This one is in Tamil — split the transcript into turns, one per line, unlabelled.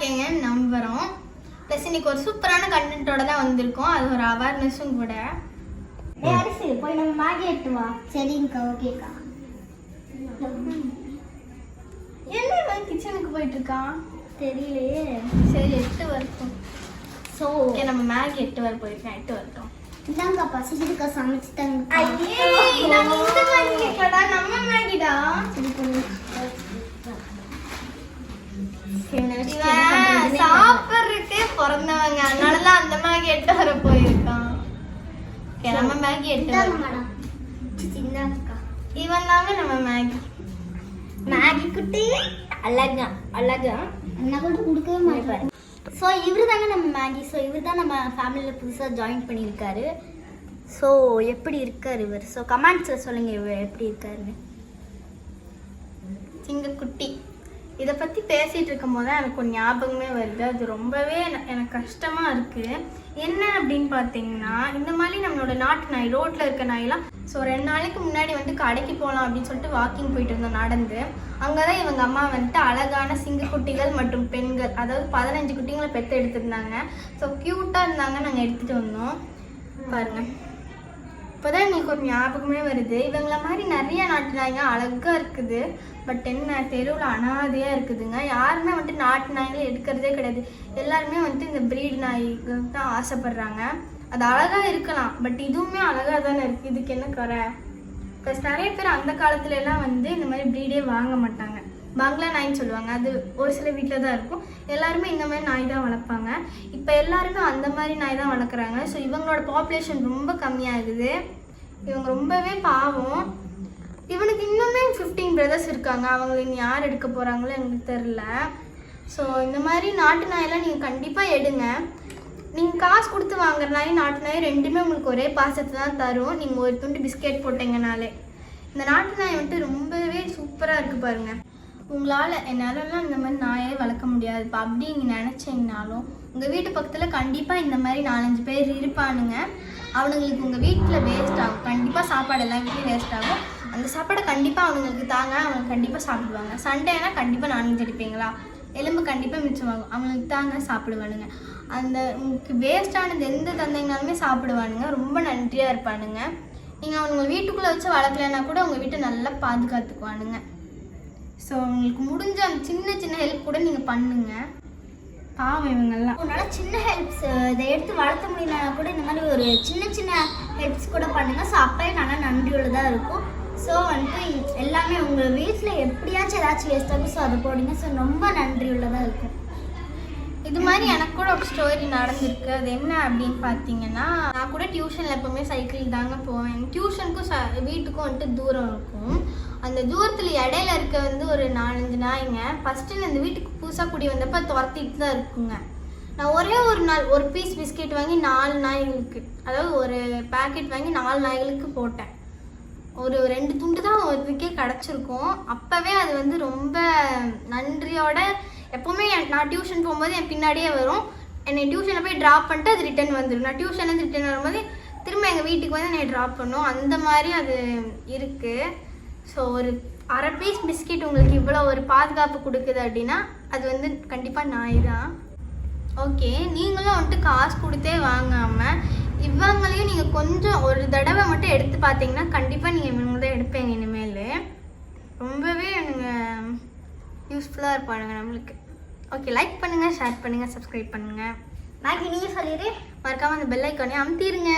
இருக்கீங்கன்னு நம்புகிறோம் ப்ளஸ் இன்னைக்கு ஒரு சூப்பரான கண்டென்ட்டோட தான் வந்திருக்கோம். அது ஒரு அவேர்னஸும் கூட.
அரிசி போய் நம்ம மேகி எடுத்து வா. சரிங்கக்கா ஓகேக்கா.
என்ன இவன் கிச்சனுக்கு போயிட்டு இருக்கான்
தெரியலையே.
சரி எட்டு வரட்டும்.
ஸோ
ஓகே நம்ம மேகி எட்டு வர போயிருக்கேன் எட்டு வரட்டும்.
இந்தாங்க பசிச்சிருக்கா சமைச்சு தாங்க
நம்ம மேகிடா இவன் சாப்பிட்றதுக்கே பிறந்தவங்க அதனாலதான் அந்த மேகி எட்டு வர போயிருக்கான் ஓகே நம்ம மேகி
சின்னக்கா.
இவன் தாங்க நம்ம மேகி.
மேகி குட்டி அழகா அழகா. அண்ணா கூட கொடுக்கவே மாட்டாரு. ஸோ இவர் தாங்க நம்ம மேகி. ஸோ இவர் தான் நம்ம ஃபேமிலியில் புதுசாக ஜாயின் பண்ணியிருக்காரு. ஸோ எப்படி இருக்கார் இவர்? ஸோ கமெண்ட்ஸில் சொல்லுங்கள் இவர் எப்படி இருக்காருன்னு.
சிங்கக்குட்டி இதை பற்றி பேசிகிட்டு இருக்கும் போது தான் எனக்கு ஒரு ஞாபகமே வருது. அது ரொம்பவே எனக்கு கஷ்டமாக இருக்குது என்ன அப்படின்னு பார்த்தீங்கன்னா இந்த மாதிரி நம்மளோட நாட்டு நாய் ரோட்டில் இருக்க நாயெல்லாம் ஸோ ரெண்டு நாளைக்கு முன்னாடி வந்து கடைக்கு போகலாம் அப்படின்னு சொல்லிட்டு வாக்கிங் போயிட்டு இருந்தோம் நடந்து. அங்கே தான் இவங்க அம்மா வந்துட்டு அழகான சிங்கக்குட்டிகள் மற்றும் பெண்கள் அதாவது பதினஞ்சு குட்டிங்களை பெற்று எடுத்திருந்தாங்க. ஸோ க்யூட்டாக இருந்தாங்க நாங்கள் எடுத்துகிட்டு வந்தோம். பாருங்கள் இப்போதான் எங்களுக்கு ஒரு ஞாபகமே வருது. இவங்கள மாதிரி நிறைய நாட்டு நாய்ங்க அழகா இருக்குது. பட் என்ன தெருவில் அனாதையாக இருக்குதுங்க. யாருமே வந்துட்டு நாட்டு நாய்களை எடுக்கிறதே கிடையாது. எல்லாருமே வந்துட்டு இந்த ப்ரீடு நாய்கள் தான் ஆசைப்படுறாங்க. அது அழகா இருக்கலாம். பட் இதுவுமே அழகா தானே இருக்கு. இதுக்கு என்ன குறை? ப்ளஸ் நிறைய பேர் அந்த காலத்துல எல்லாம் வந்து இந்த மாதிரி ப்ரீடே வாங்க மாட்டாங்க. பங்களா நாய்ன்னு சொல்லுவாங்க. அது ஒரு சில வீட்டில் தான் இருக்கும். எல்லாருமே இந்த மாதிரி நாய் தான் வளர்ப்பாங்க. இப்போ எல்லாருமே அந்த மாதிரி நாய் தான் வளர்க்குறாங்க. ஸோ இவங்களோட பாப்புலேஷன் ரொம்ப கம்மியாகுது. இவங்க ரொம்பவே பாவம். இவனுக்கு இன்னுமே ஃபிஃப்டீன் பிரதர்ஸ் இருக்காங்க. அவங்களை இனி யார் எடுக்க போகிறாங்களோ எங்களுக்கு தெரில ஸோ இந்த மாதிரி நாட்டு நாயெல்லாம் நீங்கள் கண்டிப்பாக எடுங்க. நீங்கள் காசு கொடுத்து வாங்குற நாய் நாட்டு நாய் ரெண்டுமே உங்களுக்கு ஒரே பாசத்தை தான் தரும். நீங்கள் ஒரு துண்டு பிஸ்கெட் போட்டீங்கனாலே. இந்த நாட்டு நாய் வந்துட்டு ரொம்பவே சூப்பராக இருக்குது பாருங்கள் உங்களால் என்னாலலாம் இந்த மாதிரி நாயே வளர்க்க முடியாது இப்போ அப்படி நீங்கள் நினச்சிங்கனாலும் உங்கள் வீட்டு பக்கத்தில் கண்டிப்பாக இந்த மாதிரி நாலஞ்சு பேர் இருப்பானுங்க. அவனுங்களுக்கு உங்கள் வீட்டில் வேஸ்ட் ஆகும். கண்டிப்பாக சாப்பாடு எல்லாம் வீட்லேயும் வேஸ்ட் ஆகும். அந்த சாப்பாடை கண்டிப்பாக அவனுங்களுக்கு தாங்க அவங்க கண்டிப்பாக சாப்பிடுவாங்க. சண்டேனா கண்டிப்பாக நான்வெஜ் அடிப்பீங்களா? எலும்பு கண்டிப்பாக மிச்சமாகும் அவங்களுக்கு தாங்க சாப்பிடுவானுங்க. அந்த உங்களுக்கு வேஸ்டானது எந்த தந்தைங்கனாலுமே சாப்பிடுவானுங்க. ரொம்ப நன்றியாக இருப்பானுங்க. நீங்கள் அவனுங்க வீட்டுக்குள்ளே வச்சு வளர்க்கலைன்னா கூட உங்கள் வீட்டை நல்லா பாதுகாத்துக்குவானுங்க. ஸோ உங்களுக்கு முடிஞ்ச அந்த சின்ன சின்ன ஹெல்ப் கூட நீங்கள் பண்ணுங்க. பாவம் இவங்கெல்லாம்.
உங்களால் சின்ன ஹெல்ப்ஸ் இதை எடுத்து வளர்த்த முடியலனா கூட இந்த மாதிரி ஒரு சின்ன சின்ன ஹெல்ப்ஸ் கூட பண்ணுங்க. ஸோ அப்போயே நல்லா நன்றியுள்ளதாக இருக்கும். ஸோ வந்துட்டு எல்லாமே உங்கள் வீட்டில் எப்படியாச்சும் ஏதாச்சும் வேஸ்ட் ஆகும். ஸோ அதை போடுங்க. ஸோ ரொம்ப நன்றியுள்ளதாக இருக்கும்.
இது மாதிரி எனக்கு கூட ஒரு ஸ்டோரி நடந்திருக்கு. அது என்ன அப்படின்னு பார்த்தீங்கன்னா நான் கூட டியூஷனில் எப்போவுமே சைக்கிள் தாங்க போவேன். டியூஷனுக்கும் ச வீட்டுக்கும் வந்துட்டு தூரம் இருக்கும். அந்த தூரத்தில் இடையில இருக்க வந்து ஒரு நாலஞ்சு நாய்ங்க ஃபஸ்ட்டு நான் இந்த வீட்டுக்கு புதுசாக குடி வந்தப்போ துரத்திட்டு தான் இருக்குங்க. நான் ஒரே ஒரு நாள் ஒரு பீஸ் பிஸ்கெட் வாங்கி நாலு நாய்களுக்கு அதாவது ஒரு பேக்கெட் வாங்கி நாலு நாய்களுக்கு போட்டேன். ஒரு ரெண்டு துண்டு தான் ஒருக்கே கிடச்சிருக்கும். அப்போவே அது வந்து ரொம்ப நன்றியோட எப்போவுமே நான் டியூஷன் போகும்போது என் பின்னாடியே வரும். என்னை டியூஷனில் போய் ட்ராப் பண்ணிட்டு அது ரிட்டர்ன் வந்துடும் நான் டியூஷன்லேருந்து ரிட்டர்ன் வரும்போது திரும்ப எங்கள் வீட்டுக்கு வந்து என்னை ட்ராப் பண்ணும். அந்த மாதிரி அது இருக்குது ஸோ ஒரு அரை பீஸ் பிஸ்கெட் உங்களுக்கு இவ்வளோ ஒரு பாதுகாப்பு கொடுக்குது அப்படின்னா அது வந்து கண்டிப்பாக நாய் தான் ஓகே நீங்களும் வந்துட்டு காசு கொடுத்தே வாங்காமல் இவங்களையும் நீங்கள் கொஞ்சம் ஒரு தடவை மட்டும் எடுத்து பார்த்தீங்கன்னா கண்டிப்பாக நீங்கள் இவங்க தான் எடுப்பீங்க இனிமேல். ரொம்பவே நீங்கள் யூஸ்ஃபுல்லாக இருப்பானுங்க நம்மளுக்கு. ஓகே லைக் பண்ணுங்கள் ஷேர் பண்ணுங்கள் சப்ஸ்கிரைப் பண்ணுங்கள்
மேகி நீங்கள் சொல்லிடு.
மறக்காமல் அந்த பெல் ஐக்கானே அமுத்திடுங்க.